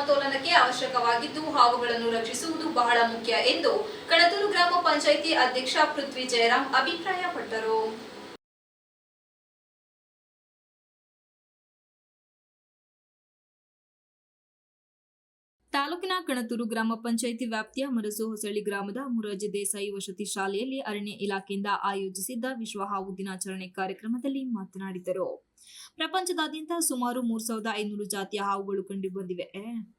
ಸಮತೋಲನಕ್ಕೆ ಅವಶ್ಯಕವಾಗಿದ್ದು ಹಾವುಗಳನ್ನು ರಕ್ಷಿಸುವುದು ಬಹಳ ಮುಖ್ಯ ಎಂದು ಕಣತೂರು ಗ್ರಾಮ ಪಂಚಾಯಿತಿ ಅಧ್ಯಕ್ಷ ಪೃಥ್ವಿ ಜಯರಾಮ್ ಅಭಿಪ್ರಾಯಪಟ್ಟರು. ತಾಲೂಕಿನ ಕಣತೂರು ಗ್ರಾಮ ಪಂಚಾಯಿತಿ ವ್ಯಾಪ್ತಿಯ ಮರಸು ಹೊಸಳ್ಳಿ ಗ್ರಾಮದ ಮುರಾರ್ಜಿ ದೇಸಾಯಿ ವಸತಿ ಶಾಲೆಯಲ್ಲಿ ಅರಣ್ಯ ಇಲಾಖೆಯಿಂದ ಆಯೋಜಿಸಿದ್ದ ವಿಶ್ವ ಹಾವು ದಿನಾಚರಣೆ ಕಾರ್ಯಕ್ರಮದಲ್ಲಿ ಮಾತನಾಡಿದರು. ಪ್ರಪಂಚದಾದ್ಯಂತ ಸುಮಾರು ಮೂರ್ ಸಾವಿರದ ಐನೂರು ಜಾತಿಯ ಹಾವುಗಳು ಕಂಡು ಬಂದಿವೆ.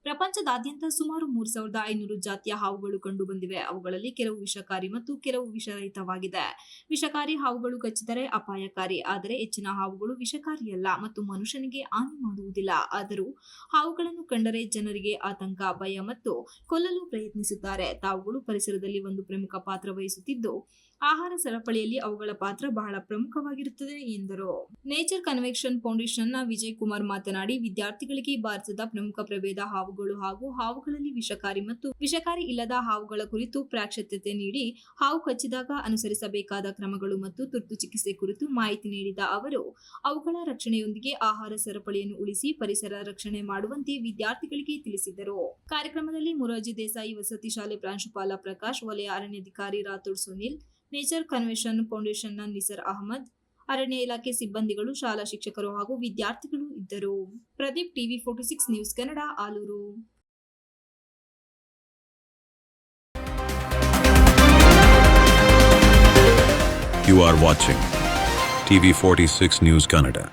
ಪ್ರಪಂಚದಾದ್ಯಂತ ಸುಮಾರು ಮೂರ್ ಸಾವಿರದ ಐನೂರು ಜಾತಿಯ ಹಾವುಗಳು ಕಂಡು ಬಂದಿವೆ. ಅವುಗಳಲ್ಲಿ ಕೆಲವು ವಿಷಕಾರಿ ಮತ್ತು ಕೆಲವು ವಿಷರಹಿತವಾಗಿದೆ. ವಿಷಕಾರಿ ಹಾವುಗಳು ಕಚ್ಚಿದರೆ ಅಪಾಯಕಾರಿ, ಆದರೆ ಹೆಚ್ಚಿನ ಹಾವುಗಳು ವಿಷಕಾರಿಯಲ್ಲ ಮತ್ತು ಮನುಷ್ಯನಿಗೆ ಹಾನಿ ಮಾಡುವುದಿಲ್ಲ. ಆದರೂ ಹಾವುಗಳನ್ನು ಕಂಡರೆ ಜನರಿಗೆ ಆತಂಕ, ಭಯ ಮತ್ತು ಕೊಲ್ಲಲು ಪ್ರಯತ್ನಿಸುತ್ತಾರೆ. ತಾವುಗಳು ಪರಿಸರದಲ್ಲಿ ಒಂದು ಪ್ರಮುಖ ಪಾತ್ರ ವಹಿಸುತ್ತಿದ್ದು, ಆಹಾರ ಸರಪಳಿಯಲ್ಲಿ ಅವುಗಳ ಪಾತ್ರ ಬಹಳ ಪ್ರಮುಖವಾಗಿರುತ್ತದೆ ಎಂದರು. ನೇಚರ್ ಕನ್ವೆಕ್ಷನ್ ಫೌಂಡೇಶನ್ನ ವಿಜಯ್ ಕುಮಾರ್ ಮಾತನಾಡಿ, ವಿದ್ಯಾರ್ಥಿಗಳಿಗೆ ಭಾರತದ ಪ್ರಮುಖ ಪ್ರಭೇದ ಹಾವುಗಳು ಹಾಗೂ ಹಾವುಗಳಲ್ಲಿ ವಿಷಕಾರಿ ಮತ್ತು ವಿಷಕಾರಿ ಇಲ್ಲದ ಹಾವುಗಳ ಕುರಿತು ಪ್ರಾಕ್ಷತ್ಯತೆ ನೀಡಿ, ಹಾವು ಕಚ್ಚಿದಾಗ ಅನುಸರಿಸಬೇಕಾದ ಕ್ರಮಗಳು ಮತ್ತು ತುರ್ತು ಚಿಕಿತ್ಸೆ ಕುರಿತು ಮಾಹಿತಿ ನೀಡಿದ ಅವರು, ಅವುಗಳ ರಕ್ಷಣೆಯೊಂದಿಗೆ ಆಹಾರ ಸರಪಳಿಯನ್ನು ಉಳಿಸಿ ಪರಿಸರ ರಕ್ಷಣೆ ಮಾಡುವಂತೆ ವಿದ್ಯಾರ್ಥಿಗಳಿಗೆ ತಿಳಿಸಿದರು. ಕಾರ್ಯಕ್ರಮದಲ್ಲಿ ಮುರಾರ್ಜಿ ದೇಸಾಯಿ ವಸತಿ ಶಾಲೆ ಪ್ರಾಂಶುಪಾಲ ಪ್ರಕಾಶ್, ವಲಯ ಅರಣ್ಯಾಧಿಕಾರಿ ರಾಥೋಡ್ ಸುನಿಲ್, ನೇಚರ್ ಕನ್ವೆನ್ಷನ್ ಫೌಂಡೇಶನ್ನ ನಿಸರ್ ಅಹಮದ್ ಅರಣ್ಯ ಇಲಾಖೆ ಸಿಬ್ಬಂದಿಗಳು, ಶಾಲಾ ಶಿಕ್ಷಕರು ಹಾಗೂ ವಿದ್ಯಾರ್ಥಿಗಳು ಇದ್ದರು Pradeep TV forty six news Kannada, Aluru You are watching TV46 News Kannada.